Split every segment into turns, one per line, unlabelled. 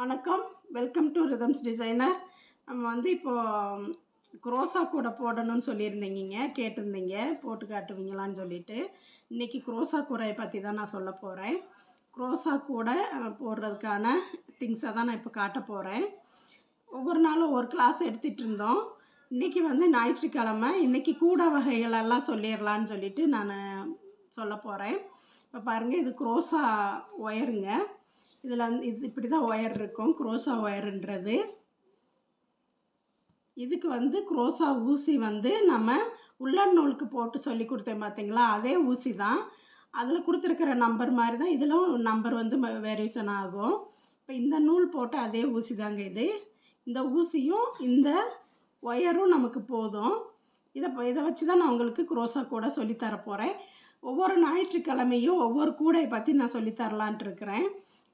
வணக்கம். Welcome to rhythms designer நம்ம வந்து இப்போது குரோசா கூட போடணும்னு சொல்லியிருந்தீங்க கேட்டிருந்தீங்க போட்டு காட்டுவீங்களான்னு சொல்லிட்டு. இன்றைக்கி குரோசா கூரையை பற்றி தான் நான் சொல்ல போகிறேன் குரோசா கூட போடுறதுக்கான திங்ஸை தான் நான் இப்போ காட்ட போகிறேன் ஒவ்வொரு நாளும் ஒரு கிளாஸ் எடுத்துகிட்டு இருந்தோம். இன்றைக்கி வந்து ஞாயிற்றுக்கிழமை இன்றைக்கி கூட வகைகளெல்லாம் சொல்லிடலான்னு சொல்லிட்டு நான் சொல்ல போகிறேன் இப்போ பாருங்கள் இது குரோசா ஒயருங்க. இதில் இது இப்படி தான் ஒயர் இருக்கும். குரோசா ஒயருன்றது இதுக்கு வந்து குரோசா ஊசி வந்து நம்ம உள்ளன் நூலுக்கு போட்டு சொல்லி கொடுத்தேன் பார்த்தீங்களா அதே ஊசி தான் அதில் கொடுத்துருக்கிற நம்பர் மாதிரி தான் இதிலும் நம்பர் வந்து வேரியேஷன் ஆகும். இப்போ இந்த நூல் போட்ட அதே ஊசி தாங்க இது. இந்த ஊசியும் இந்த ஒயரும் நமக்கு போதும். இதை இதை வச்சு தான் நான் உங்களுக்கு குரோசா கூட சொல்லித்தர போகிறேன் ஒவ்வொரு ஞாயிற்றுக்கிழமையும் ஒவ்வொரு கூடையை பற்றி நான் சொல்லித்தரலான்ட்டு இருக்கிறேன்.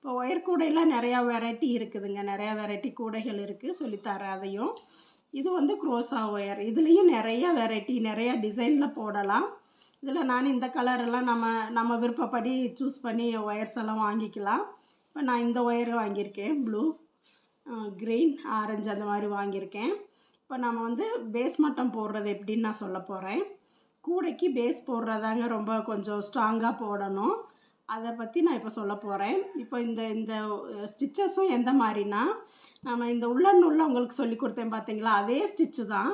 இப்போ ஒயர் கூடையெல்லாம் நிறையா வெரைட்டி இருக்குதுங்க. நிறையா வெரைட்டி கூடைகள் இருக்குது சொல்லித்தர அதையும். இது வந்து குரோசா ஒயர். இதுலேயும் நிறையா வெரைட்டி நிறையா டிசைனில் போடலாம். இதில் நான் இந்த கலரெல்லாம் நம்ம நம்ம விருப்பப்படி சூஸ் பண்ணி ஒயர்ஸ் எல்லாம் வாங்கிக்கலாம். இப்போ நான் இந்த ஒயர் வாங்கியிருக்கேன். ப்ளூ க்ரீன் ஆரஞ்சு அந்த மாதிரி வாங்கியிருக்கேன். இப்போ நம்ம வந்து பேஸ் மட்டம் போடுறது எப்படின்னு நான் சொல்ல போகிறேன் கூடைக்கு பேஸ் போடுறதாங்க ரொம்ப கொஞ்சம் ஸ்ட்ராங்காக போடணும். அதை பற்றி நான் இப்போ சொல்ல போகிறேன் இப்போ இந்த இந்த ஸ்டிச்சஸும் எந்த மாதிரினா நம்ம இந்த உள்ளன் உங்களுக்கு சொல்லி கொடுத்தேன் பார்த்தீங்களா அதே ஸ்டிச்சு தான்.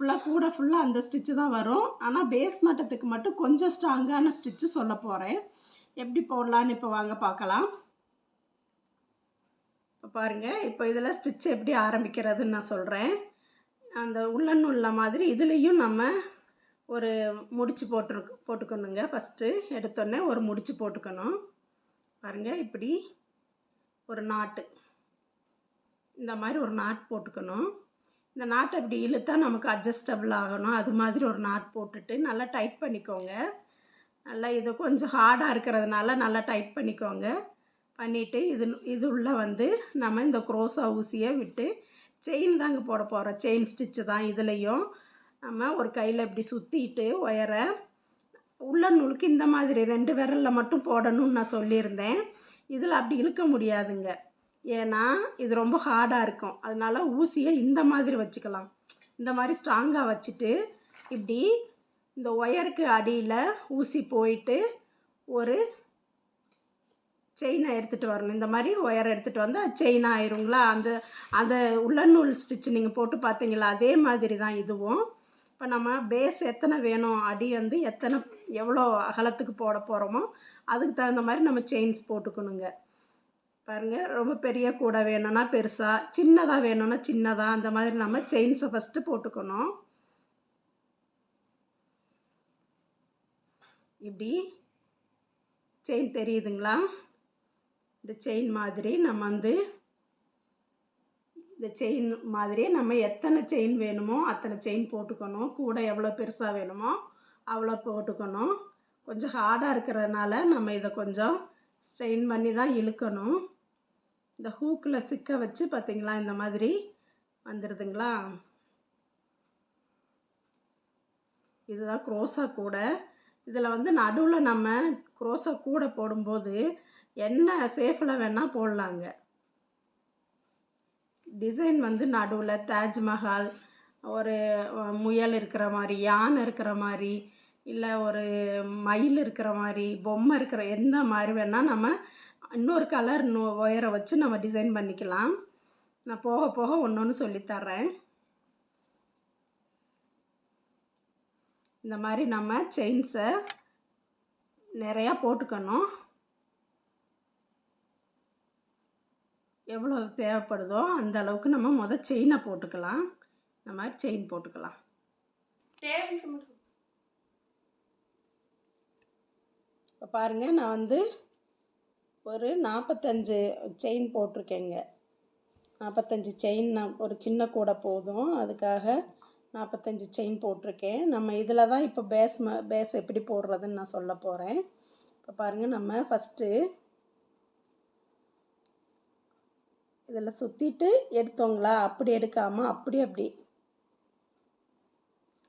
ஃபுல்லாக கூட ஃபுல்லாக அந்த ஸ்டிச்சு தான் வரும். ஆனால் பேஸ் மட்டத்துக்கு மட்டும் கொஞ்சம் ஸ்ட்ராங்கான ஸ்டிச்சு சொல்ல போகிறேன் எப்படி போடலான்னு இப்போ வாங்க பார்க்கலாம் இப்போ பாருங்கள் இப்போ இதில் ஸ்டிச் எப்படி ஆரம்பிக்கிறதுன்னு நான் சொல்கிறேன் அந்த உள்ளன் நூலில் மாதிரி இதுலேயும் நம்ம ஒரு முடிச்சு போட்டு போட்டுக்கணுங்க. ஃபஸ்ட்டு எடுத்தோடனே ஒரு முடிச்சு போட்டுக்கணும். பாருங்கள் இப்படி ஒரு நாட்டு. இந்த மாதிரி ஒரு நாட் போட்டுக்கணும். இந்த நாட்டை இப்படி இழுத்தா நமக்கு அட்ஜஸ்டபிள் ஆகணும். அது மாதிரி ஒரு நாட் போட்டுட்டு நல்லா டைட் பண்ணிக்கோங்க. நல்லா இது கொஞ்சம் ஹார்டாக இருக்கிறதுனால நல்லா டைட் பண்ணிக்கோங்க. பண்ணிவிட்டு இது இது உள்ளே வந்து நம்ம இந்த குரோசா ஊசியை விட்டு செயின் தாங்க போட போகிறோம் செயின் ஸ்டிச்சு தான் இதுலேயும். நம்ம ஒரு கையில் இப்படி சுற்றிட்டு ஒயரை உள்ள நூலுக்கு இந்த மாதிரி ரெண்டு விரலில் மட்டும் போடணும்னு நான் சொல்லியிருந்தேன். இதில் அப்படி இழுக்க முடியாதுங்க. ஏன்னா இது ரொம்ப ஹார்டாக இருக்கும். அதனால ஊசியை இந்த மாதிரி வச்சுக்கலாம். இந்த மாதிரி ஸ்ட்ராங்காக வச்சுட்டு இப்படி இந்த ஒயருக்கு அடியில் ஊசி போயிட்டு ஒரு செயினை எடுத்துகிட்டு வரணும். இந்த மாதிரி ஒயர் எடுத்துகிட்டு வந்தால் செயின் ஆயிருங்களா? அந்த அந்த உள்ளநூல் ஸ்டிச் நீங்கள் போட்டு பார்த்தீங்களா? அதே மாதிரி தான் இதுவும். இப்போ நம்ம பேஸ் எத்தனை வேணும்? அடி வந்து எத்தனை எவ்வளோ அகலத்துக்கு போட போகிறோமோ அதுக்கு தகுந்த மாதிரி நம்ம செயின்ஸ் போட்டுக்கணுங்க. பாருங்கள் ரொம்ப பெரிய கூடை வேணும்னா பெருசாக சின்னதாக வேணும்னா சின்னதாக அந்த மாதிரி நம்ம செயின்ஸை ஃபஸ்ட்டு போட்டுக்கணும். இப்படி செயின் தெரியுதுங்களா? இந்த செயின் மாதிரி நம்ம வந்து இந்த செயின் மாதிரி நம்ம எத்தனை செயின் வேணுமோ அத்தனை செயின் போட்டுக்கணும். கூட எவ்வளோ பெருசாக வேணுமோ அவ்வளோ போட்டுக்கணும். கொஞ்சம் ஹார்டாக இருக்கிறதுனால நம்ம இதை கொஞ்சம் ஸ்ட்ரெயின் பண்ணி தான் இழுக்கணும். இந்த ஹூக்கில் சிக்க வச்சு பார்த்திங்களா இந்த மாதிரி வந்துடுதுங்களா இதுதான் குரோசா கூடை. இதில் வந்து நடுவில் நம்ம குரோசா கூட போடும்போது என்ன சேஃபில் வேணால் போடலாங்க. டிசைன் வந்து நடுவில் தாஜ்மஹால் ஒரு முயல் இருக்கிற மாதிரி யானை இருக்கிற மாதிரி இல்லை ஒரு மயில் இருக்கிற மாதிரி பொம்மை இருக்கிற எந்த மாதிரி வேணால் நம்ம இன்னொரு கலர் நோ ஒயரை வச்சு நம்ம டிசைன் பண்ணிக்கலாம். நான் போக போக ஒன்று ஒன்று சொல்லித்தர்றேன் இந்த மாதிரி நம்ம செயின்ஸை நிறையா போட்டுக்கணும். எவ்வளோ தேவைப்படுதோ அந்த அளவுக்கு நம்ம மொதல் செயினை போட்டுக்கலாம். இந்த மாதிரி செயின் போட்டுக்கலாம். இப்போ பாருங்கள் நான் வந்து ஒரு நாற்பத்தஞ்சு செயின் போட்டிருக்கேங்க. நாற்பத்தஞ்சு செயின் நான் ஒரு சின்ன கூடை போதும். அதுக்காக நாற்பத்தஞ்சு செயின் போட்டிருக்கேன். நம்ம இதில் தான் இப்போ பேஸ் ம பேஸ் எப்படி போடுறதுன்னு நான் சொல்ல போகிறேன் இப்போ பாருங்கள் நம்ம ஃபஸ்ட்டு இதில் சுற்றிட்டு எடுத்தோங்களா? அப்படி எடுக்காமல் அப்படி அப்படி.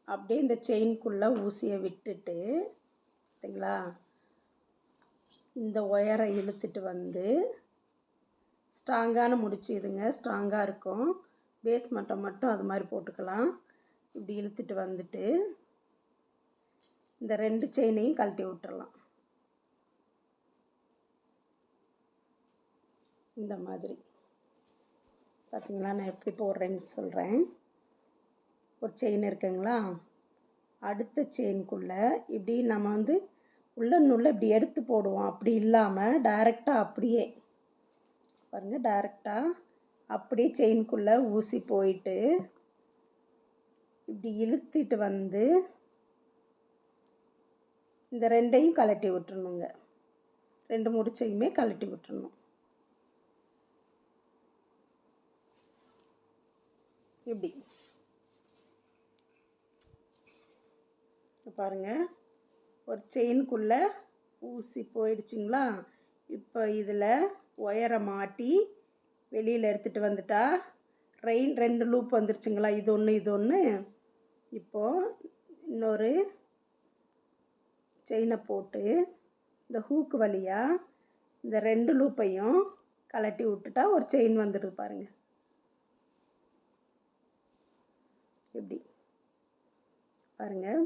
அப்படியே இந்த செயின்குள்ளே ஊசியை விட்டுட்டு பார்த்தீங்களா இந்த ஒயரை இழுத்துட்டு வந்து ஸ்ட்ராங்கான முடிச்சு இதுங்க ஸ்ட்ராங்காக இருக்கும். பேஸ் மட்டம் மட்டும் அது மாதிரி போட்டுக்கலாம். இப்படி இழுத்துட்டு வந்துட்டு இந்த ரெண்டு செயினையும் கழட்டி விட்டுறலாம். இந்த மாதிரி. பார்த்தீங்களா? நான் எப்படி போடுறேன்னு சொல்கிறேன் ஒரு செயின் இருக்குங்களா? அடுத்த செயின்குள்ளே இப்படி நம்ம வந்து உள்ள நூலில் இப்படி எடுத்து போடுவோம். அப்படி இல்லாமல் டைரெக்டாக அப்படியே. பாருங்கள் டைரெக்டாக அப்படியே செயின்குள்ளே ஊசி போயிட்டு இப்படி இழுத்துட்டு வந்து இந்த ரெண்டையும் கழட்டி விட்டுருணுங்க ரெண்டு முடிச்சையுமே கழட்டி விட்டுருணும் இப்படி பாருங்கள் ஒரு செயின்குள்ளே ஊசி போயிடுச்சிங்களா? இப்போ இதில் ஒயரை மாட்டி வெளியில் எடுத்துகிட்டு வந்துட்டா ரெயின் ரெண்டு லூப் வந்துருச்சுங்களா? இது ஒன்று இது ஒன்று இப்போது இன்னொரு செயினை போட்டு இந்த ஹூக்கு வழியாக இந்த ரெண்டு லூப்பையும் கலட்டி விட்டுட்டா ஒரு செயின் வந்துடுது பாருங்கள் இப்படி பாருங்கள்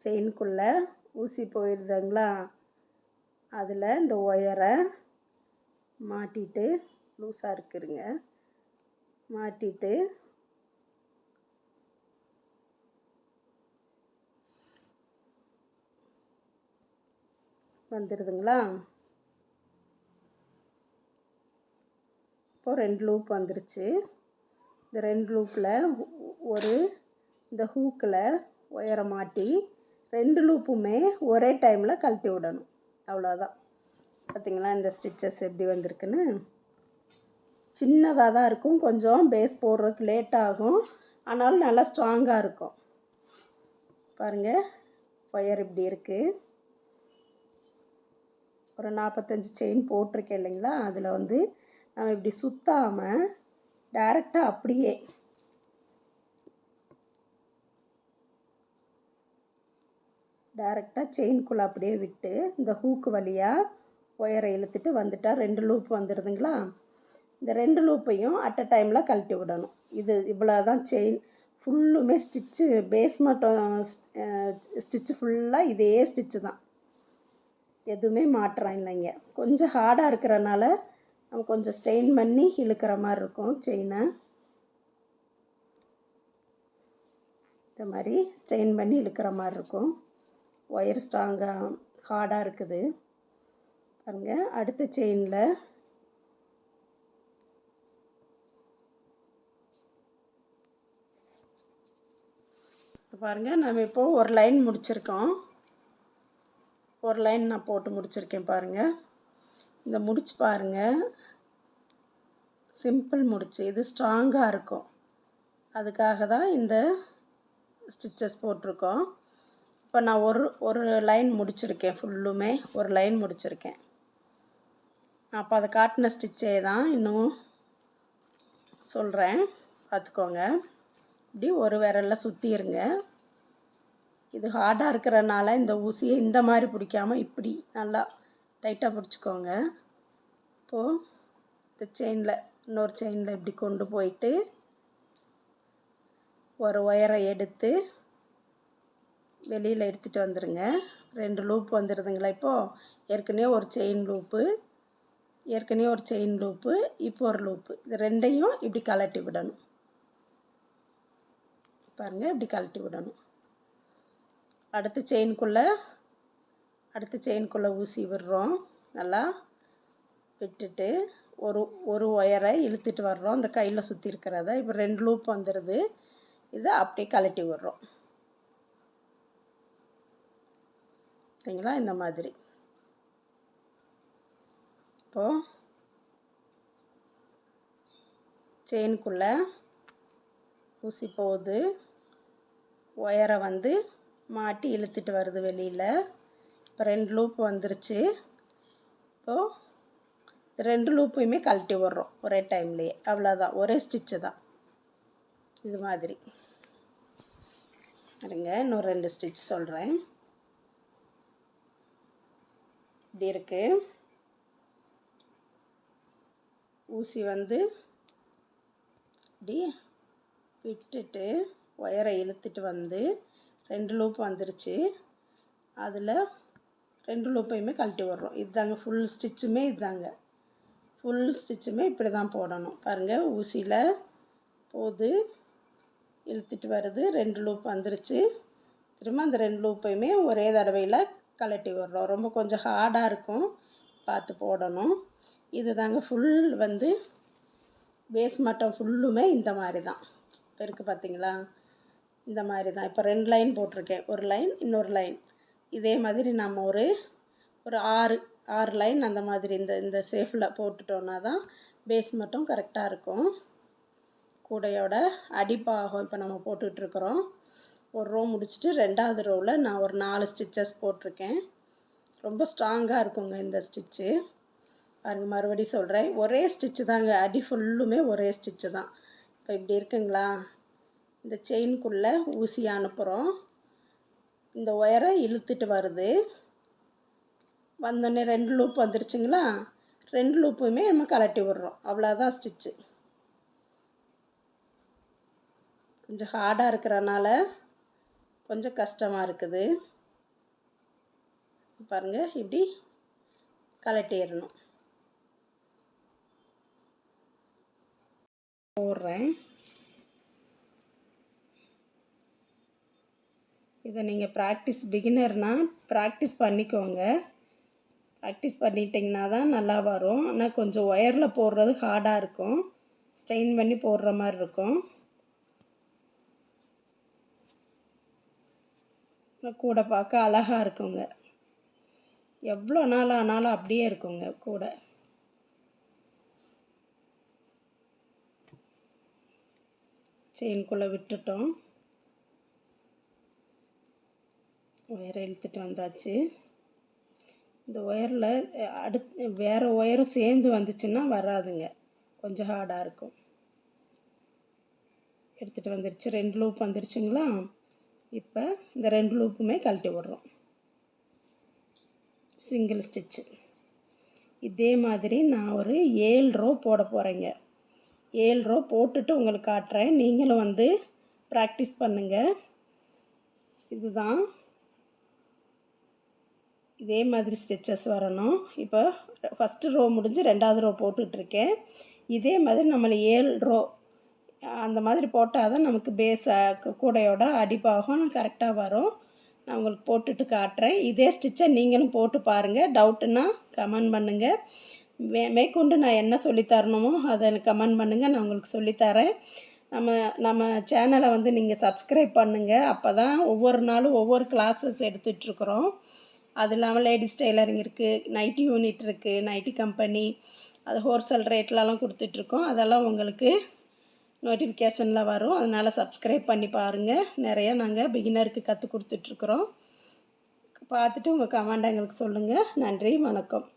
செயின்குள்ளே ஊசி போயிடுதுங்களா அதில் இந்த ஒயரை மாட்டிட்டு லூஸாக இருக்குதுங்க மாட்டிட்டு வந்துடுதுங்களா இப்போது ரெண்டு லூப் வந்துருச்சு. இந்த ரெண்டு லூப்பில் ஒரு இந்த ஹூக்கில் ஒயரை மாட்டி ரெண்டு லூப்புமே ஒரே டைமில் கழட்டி விடணும். அவ்வளோதான் பார்த்திங்களா இந்த ஸ்டிச்சஸ் எப்படி வந்திருக்குன்னு? சின்னதாக தான் இருக்கும். கொஞ்சம் பேஸ் போடுறதுக்கு லேட் ஆகும். ஆனாலும் நல்லா ஸ்ட்ராங்காக இருக்கும். பாருங்கள் ஒயர் இப்படி இருக்குது ஒரு நாற்பத்தஞ்சு செயின் போட்டிருக்கேன் இல்லைங்களா? அதில் வந்து நம்ம இப்படி சுற்றாமல் டைரெக்டாக அப்படியே. டைரெக்டாக செயின்குள்ளே அப்படியே விட்டு இந்த ஹூக்கு வழியாக ஒயரை இழுத்துட்டு வந்துட்டால் ரெண்டு லூப் வந்துடுதுங்களா இந்த ரெண்டு லூப்பையும் அட் அ டைமில் கழட்டி விடணும். இது இவ்வளோ தான் செயின் ஃபுல்லுமே ஸ்டிச்சு பேஸ் மட்டும் ஸ்டிச்சு ஃபுல்லாக இதே ஸ்டிச்சு தான். எதுவுமே மாற்றம் இல்லைங்க. கொஞ்சம் ஹார்டாக இருக்கிறனால நம்ம கொஞ்சம் ஸ்ட்ரெயின் பண்ணி இழுக்கிற மாதிரி இருக்கும் செயினை. இந்த மாதிரி ஸ்ட்ரெயின் பண்ணி இழுக்கிற மாதிரி இருக்கும். ஒயர் ஸ்ட்ராங்காக ஹார்டாக இருக்குது. பாருங்கள் அடுத்த செயினில். பாருங்கள் நம்ம இப்போது ஒரு லைன் முடிச்சிருக்கோம். ஒரு லைன் நான் போட்டு முடிச்சிருக்கேன் பாருங்கள் இந்த முடிச்சு பாருங்கள் சிம்பிள் முடிச்சு. இது ஸ்ட்ராங்காக இருக்கும். அதுக்காக தான் இந்த ஸ்டிச்சஸ் போட்டிருக்கோம். இப்போ நான் ஒரு ஒரு லைன் முடிச்சிருக்கேன் ஃபுல்லுமே ஒரு லைன் முடிச்சிருக்கேன். அப்போ அதை காட்டின ஸ்டிச்சே தான் இன்னும் சொல்கிறேன் பார்த்துக்கோங்க. இப்படி ஒரு விரலில் சுற்றிடுங்க இது ஹார்டாக இருக்கிறனால இந்த ஊசியை இந்த மாதிரி பிடிக்காமல் இப்படி நல்லா டைட்டாக பிடிச்சிக்கோங்க. இப்போது இந்த செயினில் இன்னொரு செயினில் இப்படி கொண்டு போயிட்டு ஒரு ஒயரை எடுத்து வெளியில் எடுத்துகிட்டு வந்துடுங்க ரெண்டு லூப் வந்துடுதுங்களா இப்போது ஏற்கனவே ஒரு செயின் லூப்பு ஏற்கனவே ஒரு செயின் லூப்பு இப்போ ஒரு லூப்பு இது ரெண்டையும் இப்படி கலட்டி விடணும். பாருங்கள் இப்படி கலட்டி விடணும். அடுத்த செயின்குள்ளே அடுத்து செயின்குள்ளே ஊசி விடுறோம். நல்லா விட்டுட்டு ஒரு ஒரு ஒயரை இழுத்துட்டு வர்றோம். இந்த கையில் சுற்றி இருக்கிறத. இப்போ ரெண்டு லூப் வந்துடுது இதை அப்படியே கலட்டி விடுறோம். சரிங்களா? இந்த மாதிரி. இப்போது செயின்குள்ளே ஊசி போகுது. ஒயரை வந்து மாட்டி இழுத்துட்டு வருது வெளியில். இப்போ ரெண்டு லூப் வந்துருச்சு. இப்போது ரெண்டு லூப்பையுமே கழட்டி விட்றோம். ஒரே டைம்லேயே அவ்வளோதான் ஒரே ஸ்டிச்சு தான். இது மாதிரி. இருங்க இன்னும் ரெண்டு ஸ்டிச் சொல்கிறேன் இப்படி இருக்குது ஊசி வந்து இப்படி விட்டுட்டு ஒயரை இழுத்துட்டு வந்து ரெண்டு லூப் வந்துருச்சு. அதில் ரெண்டு லூப்பையுமே கழட்டி விட்றோம். இதுதாங்க ஃபுல் ஸ்டிச்சுமே இதுதாங்க ஃபுல் ஸ்டிச்சுமே இப்படி தான் போடணும். பாருங்கள் ஊசியில் போது இழுத்துட்டு வருது. ரெண்டு லூப் வந்துருச்சு. திரும்ப அந்த ரெண்டு லூப்பையுமே ஒரே தடவையில் கழட்டி விட்றோம். ரொம்ப கொஞ்சம் ஹார்டாக இருக்கும். பார்த்து போடணும். இது தாங்க ஃபுல் வந்து பேஸ் மட்டம் ஃபுல்லுமே இந்த மாதிரி தான் இப்போ இருக்குது பார்த்தீங்களா இந்த மாதிரி தான் இப்போ ரெண்டு லைன் போட்டிருக்கேன். ஒரு லைன் இன்னொரு லைன் இதே மாதிரி நம்ம ஒரு ஒரு ஆறு ஆறு லைன் அந்த மாதிரி இந்த இந்த சேஃபில் போட்டுட்டோன்னா தான் பேஸ் மட்டும் கரெக்டாக இருக்கும். கூடையோட அடிப்பாகம் இப்போ நம்ம போட்டுட்ருக்குறோம் ஒரு ரோ முடிச்சுட்டு ரெண்டாவது ரோவில் நான் ஒரு நாலு ஸ்டிச்சஸ் போட்டிருக்கேன். ரொம்ப ஸ்ட்ராங்காக இருக்குங்க இந்த ஸ்டிச்சு பாருங்க மறுபடியும் சொல்கிறேன் ஒரே ஸ்டிச்சு தாங்க. அடி ஃபுல்லுமே ஒரே ஸ்டிச்சு தான். இப்போ இப்படி இருக்குங்களா? இந்த செயின்குள்ளே ஊசி அனுப்புகிறோம் இந்த ஒயரை இழுத்துட்டு வருது. வந்தோடனே ரெண்டு லூப் வந்துருச்சுங்களா? ரெண்டு லூப்புமே நம்ம கலட்டி விட்றோம். அவ்வளோதான் ஸ்டிச்சு. கொஞ்சம் ஹார்டாக இருக்கிறனால கொஞ்சம் கஷ்டமாக இருக்குது. பாருங்கள் இப்படி கலட்டிடணும். போடுறேன். இதை நீங்கள் ப்ராக்டிஸ் பிகினர்னால் ப்ராக்டிஸ் பண்ணிக்கோங்க. ப்ராக்டிஸ் பண்ணிட்டிங்கன்னா தான் நல்லா வரும். ஆனால் கொஞ்சம் ஒயரில் போடுறது ஹார்டாக இருக்கும். ஸ்டெயின் பண்ணி போடுற மாதிரி இருக்கும். கூட பார்க்க அழகாக இருக்குங்க. எவ்வளோ நாள் ஆனாலும் அப்படியே இருக்குங்க கூட. செயின்குள்ளே விட்டுட்டோம். ஒயரை இழுத்துட்டு வந்தாச்சு. இந்த ஒயரில் அடுத்து வேறு ஒயரும் சேர்ந்து வந்துச்சுன்னா வராதுங்க. கொஞ்சம் ஹார்டாக இருக்கும். எடுத்துகிட்டு வந்துருச்சு. ரெண்டு லூப் வந்துருச்சுங்களா? இப்போ இந்த ரெண்டு லூப்புமே கழட்டி விட்றோம். Single stitch. இதே மாதிரி நான் ஒரு ஏழு ரோ போட போகிறேங்க ஏழு ரோ போட்டுட்டு உங்களுக்கு காட்டுறேன். நீங்களும் வந்து ப்ராக்டிஸ் பண்ணுங்கள் இதுதான் இதே மாதிரி ஸ்டிச்சஸ் வரணும். இப்போ ஃபஸ்ட்டு ரோ முடிஞ்சு ரெண்டாவது ரோ போட்டுட்ருக்கேன். இதே மாதிரி நம்மளை ஏழு ரோ அந்த மாதிரி போட்டால் தான் நமக்கு பேஸ் கூடையோட அடிப்பாகம் கரெக்டாக வரும். நான் உங்களுக்கு போட்டுட்டு காட்டுறேன். இதே ஸ்டிச்சை நீங்களும் போட்டு பாருங்கள் டவுட்டுன்னா கமெண்ட் பண்ணுங்கள் மே மேற்கொண்டு நான் என்ன சொல்லித்தரணுமோ அதை எனக்கு கமெண்ட் பண்ணுங்கள் நான் உங்களுக்கு சொல்லித்தரேன் நம்ம நம்ம சேனலை வந்து நீங்கள் சப்ஸ்கிரைப் பண்ணுங்கள் அப்போ தான் ஒவ்வொரு நாளும் ஒவ்வொரு கிளாஸஸ் எடுத்துகிட்ருக்குறோம் அது இல்லாமல் லேடிஸ் டெய்லரிங் இருக்குது நைட்டி யூனிட் இருக்குது நைட்டி கம்பெனி அது ஹோல்சேல் ரேட்லலாம் கொடுத்துட்ருக்கோம். அதெல்லாம் உங்களுக்கு நோட்டிஃபிகேஷனில் வரும். அதனால் சப்ஸ்கிரைப் பண்ணி பாருங்கள் நிறையா நாங்கள் பிகினருக்கு கற்றுக் கொடுத்துட்ருக்குறோம். பார்த்துட்டு உங்கள் கமெண்ட் எங்களுக்கு சொல்லுங்கள் நன்றி வணக்கம்.